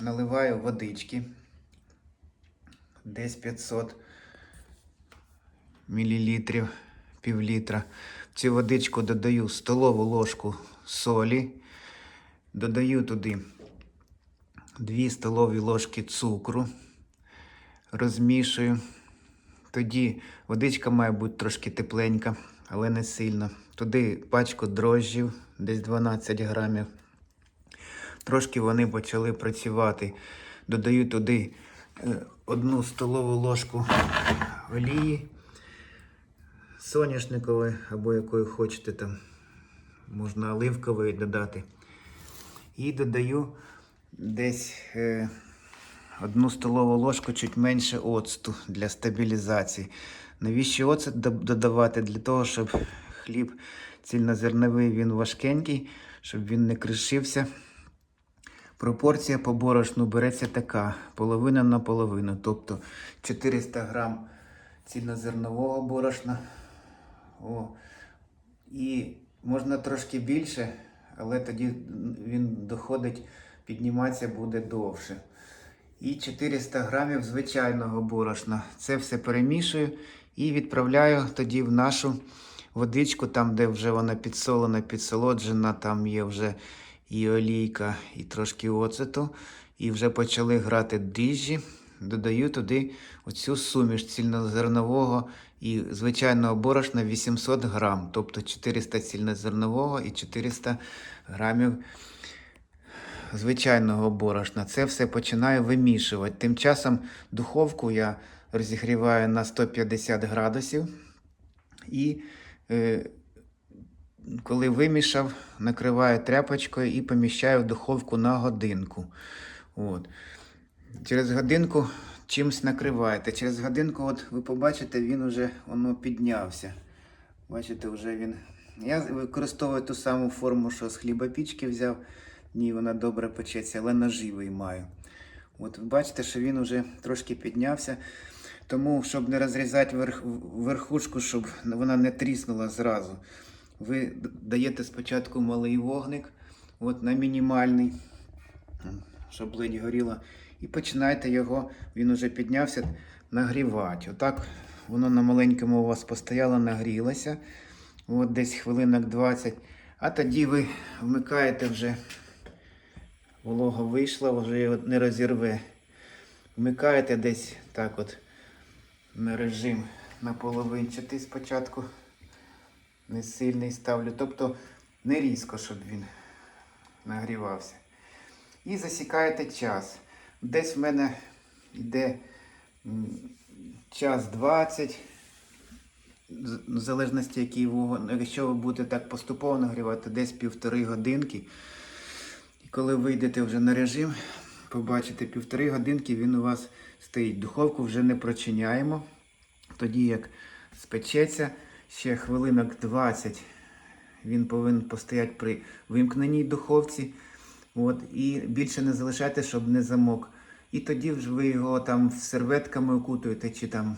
наливаю водички. Десь 500 мілілітрів, пів літра. В цю водичку додаю столову ложку солі. Додаю туди 2 столові ложки цукру. Розмішую. Тоді водичка має бути трошки тепленька, але не сильно. Туди пачку дрожжів, десь 12 грамів. Трошки вони почали працювати. Додаю туди е, одну столову ложку олії соняшникової або якої хочете там. Можна оливкової додати. І додаю десь е, одну столову ложку чуть менше оцту для стабілізації. Навіщо оцет додавати? Для того, щоб хліб цільнозерновий він важкенький, щоб він не кришився. Пропорція по борошну береться така: половина на половину. Тобто 400 грам цільнозернового борошна. О, і можна трошки більше, але тоді він доходить, підніматися буде довше. І 400 грамів звичайного борошна. Це все перемішую і відправляю тоді в нашу водичку, там, де вже вона підсолена, підсолоджена, там є вже і олійка, і трошки оцету. І вже почали грати дріжджі. Додаю туди оцю суміш цільнозернового і звичайного борошна 800 грам, тобто 400 цільнозернового і 400 грамів звичайного борошна. Це все починаю вимішувати. Тим часом духовку я розігріваю на 150 градусів. І е, коли вимішав, накриваю тряпочкою і поміщаю в духовку на годинку. От. Через годинку чимось накриваєте. Через годинку, от ви побачите, він вже воно піднявся. Бачите, вже він. Я використовую ту саму форму, що з хлібопічки взяв. Ні, вона добре печеться, але наживий маю. От бачите, що він вже трошки піднявся. Тому, щоб не розрізати верх, верхушку, щоб вона не тріснула зразу, ви даєте спочатку малий вогник, от на мінімальний, щоб ледь горіло. І починаєте його, він уже піднявся, нагрівати. Отак воно на маленькому у вас постояло, нагрілося. От десь хвилинок 20. А тоді ви вмикаєте вже, волога вийшла, вже його не розірве. Вмикаєте десь так от на режим на половинчатий спочатку. Не сильний ставлю. Тобто не різко, щоб він нагрівався. І засікаєте час. Десь в мене йде час 20, в залежності, який вогонь. Якщо ви будете так поступово нагрівати, десь півтори годинки. І коли вийдете вже на режим, побачите півтори годинки, він у вас стоїть. Духовку вже не прочиняємо. Тоді як спечеться, ще хвилинок 20 він повинен постояти при вимкненій духовці. От, і більше не залишайте, щоб не замок. І тоді вже ви його там серветками окутуєте чи там